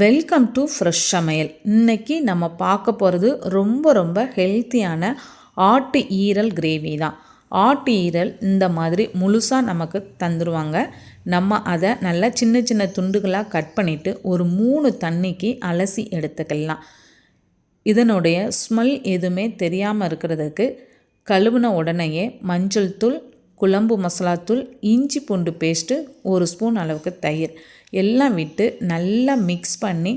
Welcome to fresh சமையல் இன்றைக்கி நம்ம பார்க்க போகிறது ரொம்ப ரொம்ப ஹெல்த்தியான ஆட்டு ஈரல் கிரேவி தான். ஆட்டு ஈரல் இந்த மாதிரி முழுசாக நமக்கு தந்துடுவாங்க நம்ம அதை நல்லா சின்ன சின்ன துண்டுகளாக கட் பண்ணிவிட்டு ஒரு மூணு தண்ணிக்கு அலசி எடுத்துக்கலாம். இதனுடைய ஸ்மெல் எதுவுமே தெரியாமல் இருக்கிறதுக்கு கழுவுன உடனேயே மஞ்சள் தூள் குழம்பு மசாலாத்தூள் இஞ்சி பூண்டு பேஸ்ட்டு ஒரு ஸ்பூன் அளவுக்கு தயிர். எல்லாம் விட்டு நல்லா மிக்ஸ் பண்ணி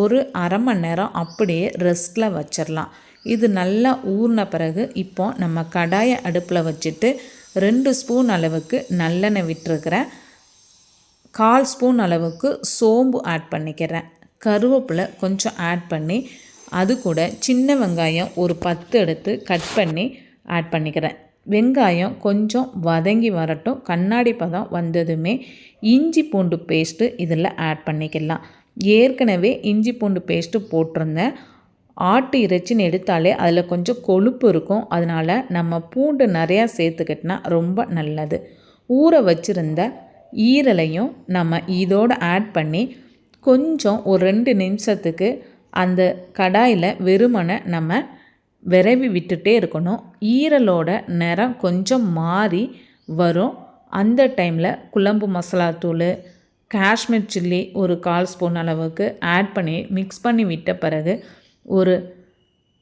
ஒரு அரை மணி நேரம் அப்படியே ரெஸ்ட்டில் வச்சிடலாம் இது நல்லா ஊறின பிறகு இப்போ நம்ம கடாயை அடுப்பில் வச்சுட்டு ரெண்டு ஸ்பூன் அளவுக்கு நல்லெண்ணெய் விட்டுருக்கிறேன். கால் ஸ்பூன் அளவுக்கு சோம்பு ஆட் பண்ணிக்கிறேன். கருவேப்பிலை கொஞ்சம் ஆட் பண்ணி அது கூட சின்ன வெங்காயம் ஒரு பத்து எடுத்து கட் பண்ணி ஆட் பண்ணிக்கிறேன். வெங்காயம் கொஞ்சம் வதங்கி வரட்டும். கண்ணாடி பதம் வந்ததுமே இஞ்சி பூண்டு பேஸ்ட்டு இதில் ஆட் பண்ணிக்கலாம். ஏற்கனவே இஞ்சி பூண்டு பேஸ்ட்டு போட்டிருந்தேன். ஆட்டு இறைச்சின்னு எடுத்தாலே அதில் கொஞ்சம் கொழுப்பு இருக்கும். அதனால் நம்ம பூண்டு நிறையா சேர்த்துக்கிட்டனா ரொம்ப நல்லது. ஊற வச்சுருந்த ஈரலையும் நம்ம இதோடு ஆட் பண்ணி கொஞ்சம் ஒரு ரெண்டு நிமிஷத்துக்கு அந்த கடாயில் வெறுமனை நம்ம விரைவி விட்டுட்டே இருக்கணும். ஈரலோட நிறம் கொஞ்சம் மாறி வரும். அந்த டைமில் குழம்பு மசாலாத்தூள் காஷ்மீர் சில்லி ஒரு கால் ஸ்பூன் அளவுக்கு ஆட் பண்ணி மிக்ஸ் பண்ணி விட்ட பிறகு ஒரு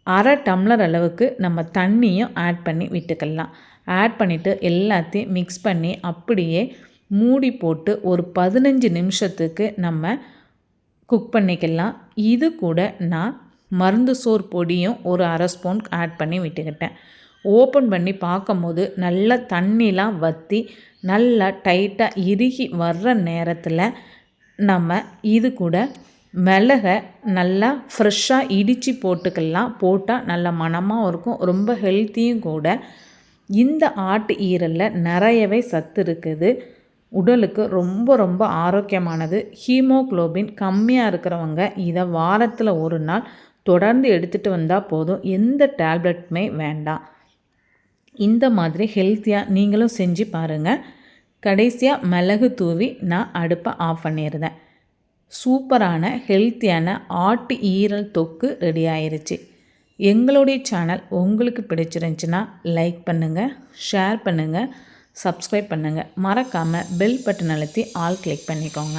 அரை டம்ளர் அளவுக்கு நம்ம தண்ணியும் ஆட் பண்ணி விட்டுக்கலாம். ஆட் பண்ணிவிட்டு எல்லாத்தையும் மிக்ஸ் பண்ணி அப்படியே மூடி போட்டு ஒரு பதினஞ்சு நிமிஷத்துக்கு நம்ம குக் பண்ணிக்கலாம். இது கூட நான் மருந்து சோறு பொடியும் ஒரு அரை ஸ்பூன் ஆட் பண்ணி விட்டுக்கிட்டேன். ஓப்பன் பண்ணி பார்க்கும்போது நல்லா தண்ணிலாம் வற்றி நல்லா டைட்டாக இறுகி வர்ற நேரத்தில் நம்ம இது கூட மிளகை நல்லா ஃப்ரெஷ்ஷாக இடித்து போட்டுக்கலாம். போட்டால் நல்ல மனமாகவும் இருக்கும். ரொம்ப ஹெல்த்தியும் கூட. இந்த ஆட்டு ஈரலில் நிறையவே சத்து இருக்குது. உடலுக்கு ரொம்ப ரொம்ப ஆரோக்கியமானது. ஹீமோக்ளோபின் கம்மியாக இருக்கிறவங்க இதை வாரத்தில் ஒரு நாள் தொடர்ந்து எடுத்துகிட்டு வந்தால் போதும். எந்த டேப்லெட்டுமே வேண்டாம். இந்த மாதிரி ஹெல்த்தியாக நீங்களும் செஞ்சு பாருங்கள் கடைசியாக மிளகு தூவி நான் அடுப்பை ஆஃப் பண்ணிடுறேன் சூப்பரான ஹெல்த்தியான ஆட்டு ஈரல் தொக்கு ரெடி ஆயிருச்சு. எங்களுடைய சேனல் உங்களுக்கு பிடிச்சிருந்துச்சின்னா லைக் பண்ணுங்கள் ஷேர் பண்ணுங்கள் சப்ஸ்கிரைப் பண்ணுங்கள் மறக்காமல் பெல் பட்டன் அழுத்தி ஆல் கிளிக் பண்ணிக்கோங்க.